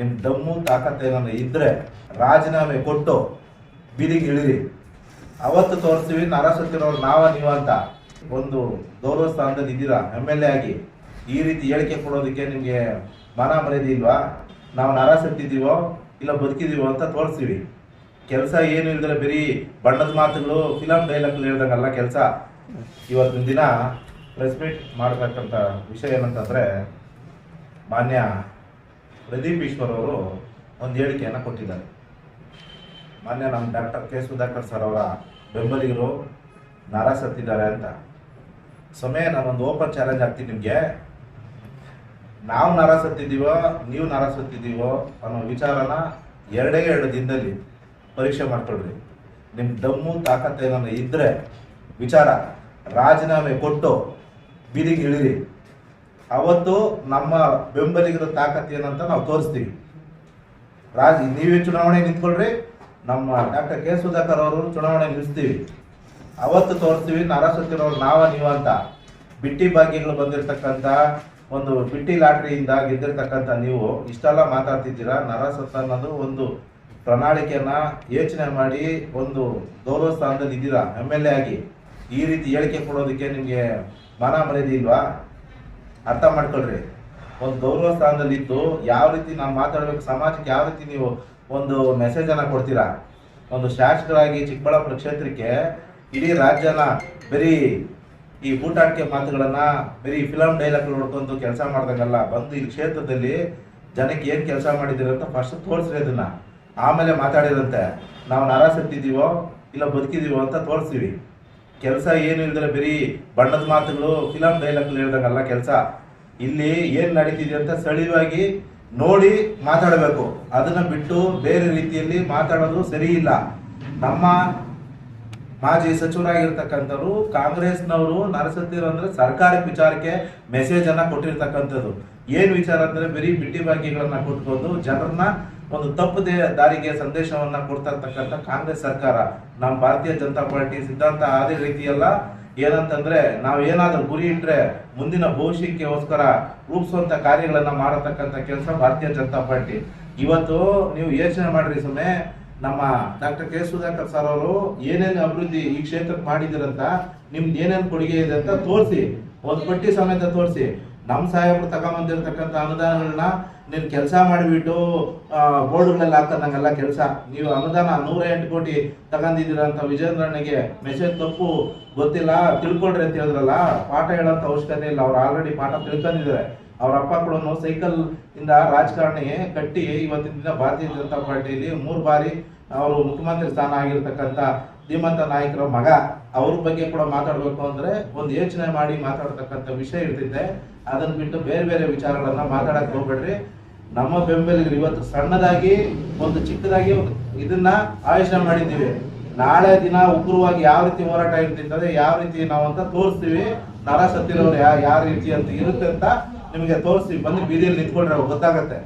ನಿಮ್ ದಮ್ಮು ತಾಕತ್ತು ಏನಾದ್ರು ಇದ್ರೆ ರಾಜೀನಾಮೆ ಕೊಟ್ಟು ಬೀದಿಗೆ ಇಳಿರಿ. ಅವತ್ತು ತೋರಿಸ್ತೀವಿ ನರಸತ್ತಿರೋರು ನಾವ ನೀವು ಅಂತ. ಒಂದು ಗೌರವ ಸ್ಥಾನದಲ್ಲಿ ಇದ್ದೀರಾ ಎಂ ಎಲ್ ಎ ಆಗಿ. ಈ ರೀತಿ ಹೇಳಿಕೆ ಕೊಡೋದಕ್ಕೆ ನಿಮಗೆ ಮನ ಮರ್ಯಾದೆ ಇಲ್ವಾ? ನಾವು ನರಸತ್ತಿದ್ದೀವೋ ಇಲ್ಲ ಬದುಕಿದೀವೋ ಅಂತ ತೋರಿಸ್ತೀವಿ. ಕೆಲಸ ಏನು ಇಲ್ದ್ರೆ ಬರೀ ಬಣ್ಣದ ಮಾತುಗಳು ಫಿಲಮ್ ಡೈಲಾಗ್ ಹೇಳ್ದಂಗಲ್ಲ ಕೆಲಸ. ಇವತ್ತಿನ ದಿನ ಪ್ರೆಸ್ ಮೀಟ್ ಮಾಡತಕ್ಕಂಥ ವಿಷಯ ಏನಂತಂದ್ರೆ, ಮಾನ್ಯ ಪ್ರದೀಪ್ ಈಶ್ವರ್ ಅವರು ಒಂದು ಹೇಳಿಕೆಯನ್ನು ಕೊಟ್ಟಿದ್ದಾರೆ. ಮಾನ್ಯ ನಮ್ಮ ಡಾಕ್ಟರ್ ಕೆ. ಸುಧಾಕರ್ ಸರ್ ಅವರ ಬೆಂಬಲಿಗರು ನರ ಸತ್ತಿದ್ದಾರೆ ಅಂತ. ಸಮಯ ನಾನೊಂದು ಓಪನ್ ಚಾಲೆಂಜ್ ಆಗ್ತೀನಿ ನಿಮಗೆ. ನಾವು ನರ ಸತ್ತಿದ್ದೀವೋ, ನೀವು ನರ ಸತ್ತಿದ್ದೀವೋ ಅನ್ನೋ ವಿಚಾರನ ಎರಡೇ ಎರಡು ದಿನದಲ್ಲಿ ಪರೀಕ್ಷೆ ಮಾಡ್ಕೊಳ್ರಿ. ನಿಮ್ಮ ದಮ್ಮು ತಾಕತ್ತು ಏನನ್ನ ಇದ್ರೆ ವಿಚಾರ ರಾಜೀನಾಮೆ ಕೊಟ್ಟು ಬೀದಿಗೆ ಇಳಿರಿ. ಅವತ್ತು ನಮ್ಮ ಬೆಂಬಲಿಗರ ತಾಕತ್ ಏನಂತ ನಾವು ತೋರಿಸ್ತೀವಿ. ರಾಜ, ನೀವೇ ಚುನಾವಣೆ ನಿಂತ್ಕೊಳ್ರಿ. ನಮ್ಮ ಡಾಕ್ಟರ್ ಕೆ ಸುಧಾಕರ್ ಅವರು ಚುನಾವಣೆ ನಿಲ್ಲಿಸ್ತೀವಿ. ಅವತ್ತು ತೋರಿಸ್ತೀವಿ ನರಸತ್ತಿರೋರು ನಾವ, ನೀವ ಅಂತ. ಬಿಟ್ಟಿ ಭಾಗ್ಯಗಳು ಬಂದಿರತಕ್ಕಂತ ಒಂದು ಬಿಟ್ಟಿ ಲಾಟ್ರಿಯಿಂದ ಗೆದ್ದಿರ್ತಕ್ಕಂಥ ನೀವು ಇಷ್ಟೆಲ್ಲ ಮಾತಾಡ್ತಿದ್ದೀರಾ? ನರಸತ್ ಅನ್ನೋದು ಒಂದು ಪ್ರಣಾಳಿಕೆಯನ್ನ ಯೋಚನೆ ಮಾಡಿ ಒಂದು ಗೌರವ ಸ್ಥಾನದಲ್ಲಿ ಇದ್ದೀರಾ? ಎಂ ಎಲ್ ಎ ಆಗಿ. ಈ ರೀತಿ ಹೇಳಿಕೆ ಕೊಡೋದಕ್ಕೆ ನಿಮಗೆ ಮನ ಮರ್ಯಾದೆ ಇಲ್ವಾ? ಅರ್ಥ ಮಾಡ್ಕೊಳ್ರಿ. ಒಂದು ಗೌರವ ಸ್ಥಾನದಲ್ಲಿ ಇದ್ದು ಯಾವ ರೀತಿ ನಾವು ಮಾತಾಡ್ಬೇಕು, ಸಮಾಜಕ್ಕೆ ಯಾವ ರೀತಿ ನೀವು ಒಂದು ಮೆಸೇಜ್ ಅನ್ನ ಕೊಡ್ತೀರಾ? ಒಂದು ಶಾಸಕರಾಗಿ ಚಿಕ್ಕಬಳ್ಳಾಪುರ ಕ್ಷೇತ್ರಕ್ಕೆ ಇಡೀ ರಾಜ್ಯನ ಬರೀ ಈ ಊಟಾಟಿಕೆ ಮಾತುಗಳನ್ನ, ಬರೀ ಫಿಲಮ್ ಡೈಲಾಗ್ ನೋಡ್ಕೊಂಡು ಕೆಲಸ ಮಾಡ್ದಂಗಲ್ಲ, ಬಂದು ಈ ಕ್ಷೇತ್ರದಲ್ಲಿ ಜನಕ್ಕೆ ಏನ್ ಕೆಲಸ ಅಂತ ಫಸ್ಟ್ ತೋರಿಸ್ರಿ ಅದನ್ನ. ಆಮೇಲೆ ಮಾತಾಡಿರಂತೆ. ನಾವು ನರ ಸತ್ತಿದ್ದೀವೋ, ಇಲ್ಲ ಬದುಕಿದೀವೋ ಅಂತ ತೋರಿಸ್ತೀವಿ. ಕೆಲಸ ಏನು ಇಲ್ಲದರೆ ಬರೀ ಬಣ್ಣದ ಮಾತುಗಳು ಫಿಲಮ್ ಡೈಲಾಗ್ ಹೇಳ್ದಂಗಲ್ಲ ಕೆಲಸ. ಇಲ್ಲಿ ಏನು ನಡೀತಿದೆ ಅಂತ ಸ್ಥಳೀಯವಾಗಿ ನೋಡಿ ಮಾತಾಡಬೇಕು. ಅದನ್ನ ಬಿಟ್ಟು ಬೇರೆ ರೀತಿಯಲ್ಲಿ ಮಾತಾಡೋದು ಸರಿ ಇಲ್ಲ. ನಮ್ಮ ಮಾಜಿ ಸಚಿವರಾಗಿರ್ತಕ್ಕಂಥವ್ರು, ಕಾಂಗ್ರೆಸ್ನವರು ನರಸತ್ತಿರು ಅಂದ್ರೆ ಸರ್ಕಾರಕ್ಕೆ ವಿಚಾರಕ್ಕೆ ಮೆಸೇಜ್ ಅನ್ನ ಕೊಟ್ಟಿರ್ತಕ್ಕಂಥದ್ದು. ಏನ್ ವಿಚಾರ ಅಂದ್ರೆ ಬರೀ ಬಿಟ್ಟಿ ಭಾಗ್ಯಗಳನ್ನ ಕೊಟ್ಕೊಂಡು ಜನರನ್ನ ಒಂದು ತಪ್ಪು ದಾರಿಗೆ ಸಂದೇಶವನ್ನ ಕೊಡ್ತಾ ಇರ್ತಕ್ಕಂಥ ಕಾಂಗ್ರೆಸ್ ಸರ್ಕಾರ. ನಮ್ಮ ಭಾರತೀಯ ಜನತಾ ಪಾರ್ಟಿ ಸಿದ್ಧಾಂತ ಅದೇ ರೀತಿಯಲ್ಲ. ಏನಂತಂದ್ರೆ ನಾವು ಏನಾದ್ರೂ ಗುರಿ ಇಟ್ಟರೆ ಮುಂದಿನ ಭವಿಷ್ಯಕ್ಕೋಸ್ಕರ ರೂಪಿಸುವಂತ ಕಾರ್ಯಗಳನ್ನ ಮಾಡತಕ್ಕಂಥ ಕೆಲಸ ಭಾರತೀಯ ಜನತಾ ಪಾರ್ಟಿ. ಇವತ್ತು ನೀವು ಯೋಚನೆ ಮಾಡ್ರಿ ಸುಮ್ಮನೆ ನಮ್ಮ ಡಾಕ್ಟರ್ ಕೆ ಸುಧಾಕರ್ ಸರ್ ಅವರು ಏನೇನು ಅಭಿವೃದ್ಧಿ ಈ ಕ್ಷೇತ್ರಕ್ಕೆ ಮಾಡಿದಿರಂತ ನಿಮ್ದು ಏನೇನು ಕೊಡುಗೆ ಇದೆ ಅಂತ ತೋರಿಸಿ, ಒಂದು ಪಟ್ಟಿ ಸಮೇತ ತೋರಿಸಿ. ನಮ್ಮ ಸಾಹೇಬರು ತಗೊಂಬಂದಿರತಕ್ಕಂಥ ಅನುದಾನಗಳನ್ನ ನೀನು ಕೆಲಸ ಮಾಡಿಬಿಟ್ಟು ಬೋರ್ಡ್ಗಳಲ್ಲಿ ಹಾಕೋದಂಗಲ್ಲ ಕೆಲಸ. ನೀವು ಅನುದಾನ ನೂರ ಎಂಟು ಕೋಟಿ ತಗೊಂಡಿದ್ದೀರ ಅಂತ ಮೆಸೇಜ್ ತಪ್ಪು, ಗೊತ್ತಿಲ್ಲ, ತಿಳ್ಕೊಳ್ರಿ ಅಂತ ಹೇಳಿದ್ರಲ್ಲ, ಪಾಠ ಹೇಳೋಂಥ ಅವಶ್ಯಕತೆ ಇಲ್ಲ. ಅವ್ರು ಆಲ್ರೆಡಿ ಪಾಠ ತಿಳ್ಕೊಂಡಿದ್ದಾರೆ. ಅವ್ರ ಅಪ್ಪ ಕೂಡ ಸೈಕಲ್ ಇಂದ ರಾಜಕಾರಣಿ ಕಟ್ಟಿ ಇವತ್ತಿನ ದಿನ ಭಾರತೀಯ ಜನತಾ ಪಾರ್ಟಿಯಲ್ಲಿ ಮೂರು ಬಾರಿ ಅವರು ಮುಖ್ಯಮಂತ್ರಿ ಸ್ಥಾನ ಆಗಿರ್ತಕ್ಕಂಥ ಧೀಮಂತ ನಾಯಕರ ಮಗ ಅವ್ರ ಬಗ್ಗೆ ಕೂಡ ಮಾತಾಡ್ಬೇಕು ಅಂದ್ರೆ ಒಂದು ಯೋಚನೆ ಮಾಡಿ ಮಾತಾಡ್ತಕ್ಕಂಥ ವಿಷಯ ಇರ್ತಿದ್ದೆ ಅದನ್ನ ಬಿಟ್ಟು ಬೇರೆ ಬೇರೆ ವಿಚಾರಗಳನ್ನ ಮಾತಾಡಕ್ ಹೋಗ್ಬೇಡ್ರಿ. ನಮ್ಮ ಬೆಂಬಲಿಗರು ಇವತ್ತು ಸಣ್ಣದಾಗಿ, ಒಂದು ಚಿಕ್ಕದಾಗಿ ಇದನ್ನ ಆಯೋಜನೆ ಮಾಡಿದ್ದೀವಿ. ನಾಳೆ ದಿನ ಉಗ್ರವಾಗಿ ಯಾವ ರೀತಿ ಹೋರಾಟ ಇರ್ತಿರ್ತದೆ ಯಾವ ರೀತಿ ನಾವು ಅಂತ ತೋರಿಸ್ತೀವಿ. ನರ ಸತ್ತಿರೋರು ಯಾವ ರೀತಿ ಅಂತ ಇರುತ್ತೆ ಅಂತ ನಿಮಗೆ ತೋರಿಸ್ತೀವಿ ಬಂದು ಬೀದಿಯಲ್ಲಿ ನಿಂತ್ಕೊಂಡ್ರೆ ಗೊತ್ತಾಗತ್ತೆ.